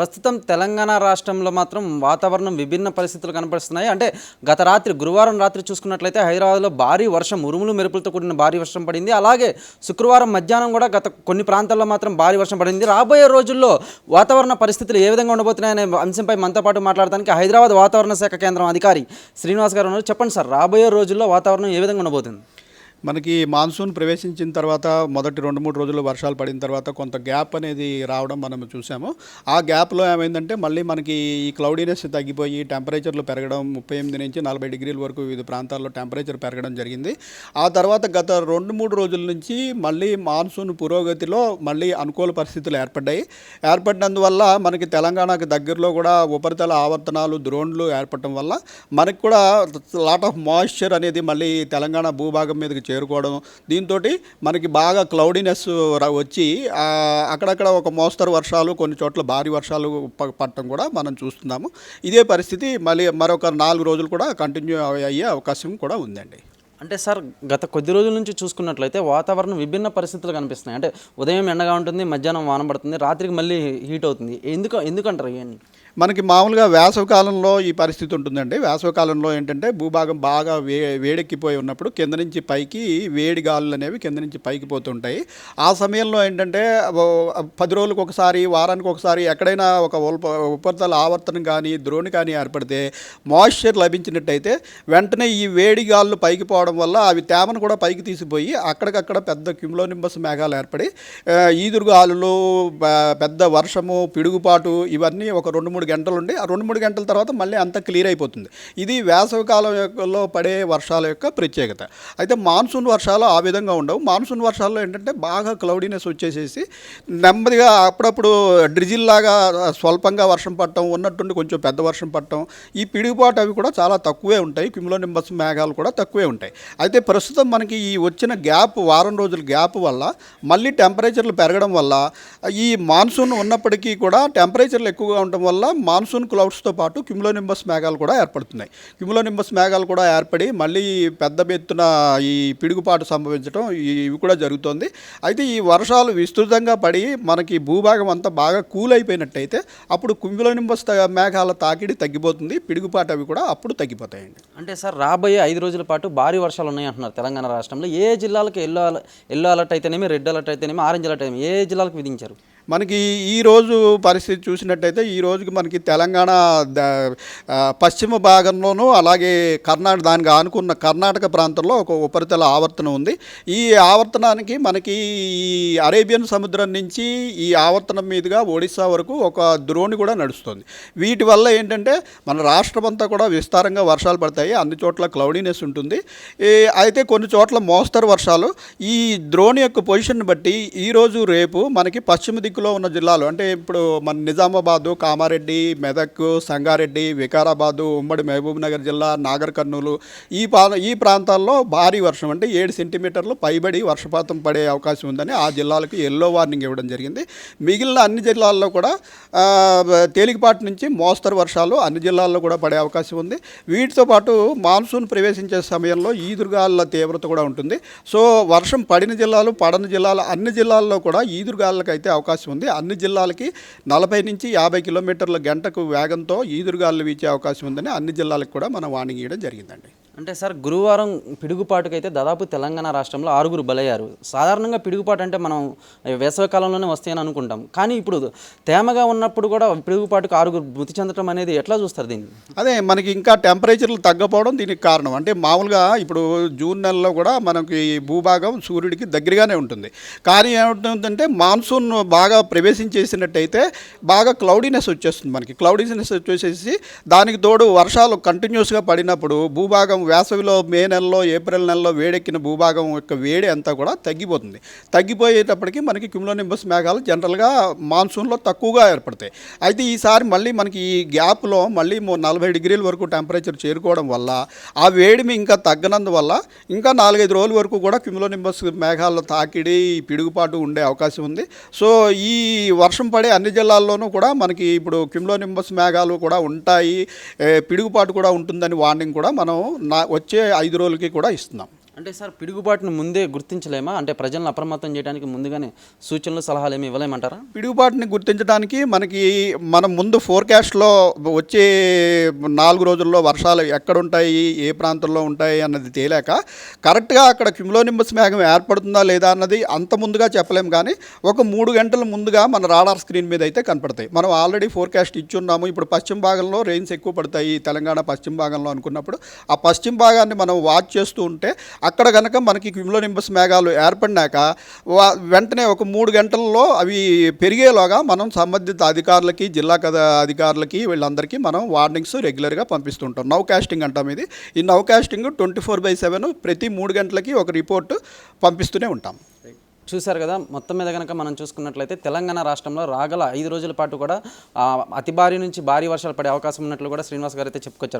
ప్రస్తుతం తెలంగాణ రాష్ట్రంలో మాత్రం వాతావరణం విభిన్న పరిస్థితులు కనపడుస్తున్నాయి అంటే గత రాత్రి గురువారం రాత్రి చూసుకున్నట్లయితే హైదరాబాద్లో భారీ వర్షం ఉరుములు మెరుపులతో కూడిన భారీ వర్షం పడింది. అలాగే శుక్రవారం మధ్యాహ్నం కూడా గత కొన్ని ప్రాంతాల్లో మాత్రం భారీ వర్షం పడింది. రాబోయే రోజుల్లో వాతావరణ పరిస్థితులు ఏ విధంగా ఉండబోతున్నాయనే అంశంపై మనతో పాటు మాట్లాడడానికి హైదరాబాద్ వాతావరణ శాఖ కేంద్రం అధికారి శ్రీనివాస్ గారు ఉన్నారు. చెప్పండి సార్ రాబోయే రోజుల్లో వాతావరణం ఏ విధంగా ఉండబోతుంది? మనకి మాన్సూన్ ప్రవేశించిన తర్వాత మొదటి రెండు మూడు రోజులు వర్షాలు పడిన తర్వాత కొంత గ్యాప్ అనేది రావడం మనం చూసాము. ఆ గ్యాప్లో ఏమైందంటే మళ్ళీ మనకి ఈ క్లౌడీనెస్ తగ్గిపోయి టెంపరేచర్లు పెరగడం ముప్పై ఎనిమిది నుంచి నలభై డిగ్రీల వరకు వివిధ ప్రాంతాల్లో టెంపరేచర్ పెరగడం జరిగింది. ఆ తర్వాత గత రెండు మూడు రోజుల నుంచి మళ్ళీ మాన్సూన్ పురోగతిలో మళ్ళీ అనుకూల పరిస్థితులు ఏర్పడ్డాయి. ఏర్పడినందువల్ల మనకి తెలంగాణకు దగ్గరలో కూడా ఉపరితల ఆవర్తనాలు ద్రోణులు ఏర్పడటం వల్ల మనకు కూడా లాట్ ఆఫ్ మాయిశ్చర్ అనేది మళ్ళీ తెలంగాణ భూభాగం మీదకి చేరుకోవడం. దీంతో మనకి బాగా క్లౌడీనెస్ వచ్చి అక్కడక్కడ ఒక మోస్తరు వర్షాలు కొన్ని చోట్ల భారీ వర్షాలు పట్టడం పడటం కూడా మనం చూస్తున్నాము. ఇదే పరిస్థితి మళ్ళీ మరొక నాలుగు రోజులు కూడా కంటిన్యూ అయ్యే అవకాశం కూడా ఉందండి. అంటే సార్ గత కొద్ది రోజుల నుంచి చూసుకున్నట్లయితే వాతావరణం విభిన్న పరిస్థితులు కనిపిస్తున్నాయి. అంటే ఉదయం ఎండగా ఉంటుంది మధ్యాహ్నం వాన పడుతుంది రాత్రికి మళ్ళీ హీట్ అవుతుంది. ఎందుకు ఎందుకంటారు ఇవన్నీ? మనకి మామూలుగా వేసవకాలంలో ఈ పరిస్థితి ఉంటుందండి. వేసవకాలంలో ఏంటంటే భూభాగం బాగా వే వేడెక్కిపోయి ఉన్నప్పుడు కింద నుంచి పైకి వేడి గాలులు అనేవి కింద నుంచి పైకి పోతుంటాయి. ఆ సమయంలో ఏంటంటే పది రోజులకు ఒకసారి వారానికి ఒకసారి ఎక్కడైనా ఒక ఉల్ప ఉపరితల ఆవర్తనం కానీ ద్రోణి కానీ ఏర్పడితే మాయిశ్చర్ లభించినట్టయితే వెంటనే ఈ వేడి గాలులు పైకి పోవడం వల్ల అవి తేమను కూడా పైకి తీసిపోయి అక్కడికక్కడ పెద్ద క్యుమ్లోనింబస్ మేఘాలు ఏర్పడి ఆ, ఈదురుగాలులు పెద్ద వర్షము పిడుగుపాటు ఇవన్నీ ఒక రెండు మూడు గంటలు ఉండి ఆ రెండు మూడు గంటల తర్వాత మళ్ళీ అంత క్లియర్ అయిపోతుంది. ఇది వేసవి కాలం యొక్కలో పడే వర్షాల యొక్క ప్రత్యేకత. అయితే మాన్సూన్ వర్షాలు ఆ విధంగా ఉండవు. మాన్సూన్ వర్షాల్లో ఏంటంటే బాగా క్లౌడీనెస్ వచ్చేసేసి నెమ్మదిగా అప్పుడప్పుడు డ్రిజిల్ లాగా స్వల్పంగా వర్షం పడటం ఉన్నట్టుండి కొంచెం పెద్ద వర్షం పడటం ఈ పిడుగుపాటు అవి కూడా చాలా తక్కువే ఉంటాయి. క్యుములోనింబస్ మేఘాలు కూడా తక్కువే ఉంటాయి. అయితే ప్రస్తుతం మనకి ఈ వచ్చిన గ్యాప్ వారం రోజుల గ్యాప్ వల్ల మళ్ళీ టెంపరేచర్లు పెరగడం వల్ల ఈ మాన్సూన్ ఉన్నప్పటికీ కూడా టెంపరేచర్లు ఎక్కువగా ఉండటం వల్ల మాన్సూన్ క్లౌడ్స్తో పాటు క్యుములోనింబస్ మేఘాలు కూడా ఏర్పడుతున్నాయి. క్యుములోనింబస్ మేఘాలు కూడా ఏర్పడి మళ్ళీ పెద్ద ఎత్తున ఈ పిడుగుపాటు సంభవించడం ఇవి కూడా జరుగుతోంది. అయితే ఈ వర్షాలు విస్తృతంగా పడి మనకి భూభాగం అంతా బాగా కూల్ అయిపోయినట్టయితే అప్పుడు క్యుములోనింబస్ త- మేఘాల తాకిడి తగ్గిపోతుంది. పిడుగుపాటు అవి కూడా అప్పుడు తగ్గిపోతాయండి. అంటే సార్ రాబోయే ఐదు రోజుల పాటు భారీ వర్షాలు ఉన్నాయి అంటున్నారు తెలంగాణ రాష్ట్రంలో. ఏ జిల్లాలకు ఎల్లో అల- ఎల్లో అలర్ట్ అయితేనేమి రెడ్ అలర్ట్ అయితేనేమి ఆరెంజ్ అలర్ట్ అయితేనేమి ఏ జిల్లాలకు విధించారు? మనకి ఈ రోజు పరిస్థితి చూసినట్టయితే ఈ రోజుకి మనకి తెలంగాణ పశ్చిమ భాగంలోనూ అలాగే కర్ణాటక దానికి ఆనుకున్న కర్ణాటక ప్రాంతంలో ఒక ఉపరితల ఆవర్తనం ఉంది. ఈ ఆవర్తనానికి మనకి ఈ అరేబియన్ సముద్రం నుంచి ఈ ఆవర్తనం మీదుగా ఒడిశా వరకు ఒక ద్రోణి కూడా నడుస్తుంది. వీటి వల్ల ఏంటంటే మన రాష్ట్రం అంతా కూడా విస్తారంగా వర్షాలు పడతాయి. అన్ని చోట్ల క్లౌడీనెస్ ఉంటుంది. అయితే కొన్ని చోట్ల మోస్తరు వర్షాలు. ఈ ద్రోణి యొక్క పొజిషన్ బట్టి ఈరోజు రేపు మనకి పశ్చిమ దిక్కులో ఉన్న జిల్లాలు అంటే ఇప్పుడు మన నిజామాబాదు కామారెడ్డి మెదక్ సంగారెడ్డి వికారాబాదు ఉమ్మడి మహబూబ్నగర్ జిల్లా నాగర్ కర్నూలు ఈ పా ఈ ప్రాంతాల్లో భారీ వర్షం అంటే ఏడు సెంటీమీటర్లు పైబడి వర్షపాతం పడే అవకాశం ఉందని ఆ జిల్లాలకు ఎల్లో వార్నింగ్ ఇవ్వడం జరిగింది. మిగిలిన అన్ని జిల్లాల్లో కూడా తేలికపాటి నుంచి మోస్తరు వర్షాలు అన్ని జిల్లాల్లో కూడా పడే అవకాశం ఉంది. వీటితో పాటు మాన్సూన్ ప్రవేశించే సమయంలో ఈదురుగాలుల తీవ్రత కూడా ఉంటుంది. సో వర్షం పడిన జిల్లాలు పడని జిల్లాలు అన్ని జిల్లాల్లో కూడా ఈదురుగాలులకు అయితే అవకాశం ఉంది. అన్ని జిల్లాలకి నలభై నుంచి యాభై కిలోమీటర్ల గంటకు వేగంతో ఈదురుగాలు వీచే అవకాశం ఉందని అన్ని జిల్లాలకు కూడా మనం వార్నింగ్ ఇవ్వడం జరిగిందండి. అంటే సార్ గురువారం పిడుగుపాటుకైతే దాదాపు తెలంగాణ రాష్ట్రంలో ఆరుగురు బలయ్యారు. సాధారణంగా పిడుగుపాటు అంటే మనం వేసవికాలంలోనే వస్తాయని అనుకుంటాం. కానీ ఇప్పుడు తేమగా ఉన్నప్పుడు కూడా పిడుగుపాటుకు ఆరుగురు మృతి చెందడం అనేది ఎట్లా చూస్తారు దీన్ని? అదే మనకి ఇంకా టెంపరేచర్లు తగ్గపోవడం దీనికి కారణం. అంటే మామూలుగా ఇప్పుడు జూన్ నెలలో కూడా మనకి భూభాగం సూర్యుడికి దగ్గరగానే ఉంటుంది. కానీ ఏమవుతుందంటే మాన్సూన్ బాగా ప్రవేశించేసినట్టయితే బాగా క్లౌడీనెస్ వచ్చేస్తుంది మనకి. క్లౌడీనెస్ వచ్చేసేసి దానికి తోడు వర్షాలు కంటిన్యూస్గా పడినప్పుడు భూభాగం వేసవిలో మే నెలలో ఏప్రిల్ నెలలో వేడెక్కిన భూభాగం యొక్క వేడి అంతా కూడా తగ్గిపోతుంది. తగ్గిపోయేటప్పటికి మనకి క్యూమ్లోనింబస్ మేఘాలు జనరల్గా మాన్సూన్లో తక్కువగా ఏర్పడతాయి. అయితే ఈసారి మళ్ళీ మనకి ఈ గ్యాప్లో మళ్ళీ నలభై డిగ్రీల వరకు టెంపరేచర్ చేరుకోవడం వల్ల ఆ వేడిమి ఇంకా తగ్గనందువల్ల ఇంకా నాలుగైదు రోజుల వరకు కూడా క్యుములోనింబస్ మేఘాల తాకిడి పిడుగుపాటు ఉండే అవకాశం ఉంది. సో ఈ వర్షం పడే అన్ని జిల్లాల్లోనూ కూడా మనకి ఇప్పుడు క్యుములోనింబస్ మేఘాలు కూడా ఉంటాయి. పిడుగుపాటు కూడా ఉంటుందని వార్నింగ్ కూడా మనం నా వచ్చే ఐదు రోజులకి కూడా ఇస్తున్నాం. అంటే సార్ పిడుగుబాటును ముందే గుర్తించలేమా? అంటే ప్రజలను అప్రమత్తం చేయడానికి ముందుగానే సూచనలు సలహాలు ఏమి ఇవ్వలేమంటారా? పిడుగుబాటుని గుర్తించడానికి మనకి మనం ముందు ఫోర్కాస్ట్లో వచ్చే నాలుగు రోజుల్లో వర్షాలు ఎక్కడ ఉంటాయి ఏ ప్రాంతంలో ఉంటాయి అన్నది తేలాక కరెక్ట్గా అక్కడ క్యుమ్లోనింబస్ మేఘం ఏర్పడుతుందా లేదా అన్నది అంత ముందుగా చెప్పలేము కానీ ఒక మూడు గంటల ముందుగా మన రాడార్ స్క్రీన్ మీద అయితే కనపడతాయి. మనం ఆల్రెడీ ఫోర్కాస్ట్ ఇచ్చున్నాము. ఇప్పుడు పశ్చిమ భాగంలో రెయిన్స్ ఎక్కువ పడతాయి తెలంగాణ పశ్చిమ భాగంలో అనుకున్నప్పుడు. ఆ పశ్చిమ భాగాన్ని మనం వాచ్ చేస్తూ ఉంటే అక్కడ కనుక మనకి క్యూమ్లోనింబస్ మేఘాలు ఏర్పడినాక వా- వెంటనే ఒక మూడు గంటల్లో అవి పెరిగేలోగా మనం సంబంధిత అధికారులకి జిల్లా కథ అధికారులకి వీళ్ళందరికీ మనం వార్నింగ్స్ రెగ్యులర్గా పంపిస్తుంటాం. నౌ కాస్టింగ్ అంటాం ఇది. ఈ nowcasting twenty four by seven ప్రతి మూడు గంటలకి ఒక రిపోర్ట్ పంపిస్తూనే ఉంటాం. చూశారు కదా మొత్తం మీద కనుక మనం చూసుకున్నట్లయితే తెలంగాణ రాష్ట్రంలో రాగల ఐదు రోజుల పాటు కూడా అతి భారీ నుంచి భారీ వర్షాలు పడే అవకాశం ఉన్నట్లు కూడా శ్రీనివాస్ గారు అయితే చెప్పుకొచ్చారు.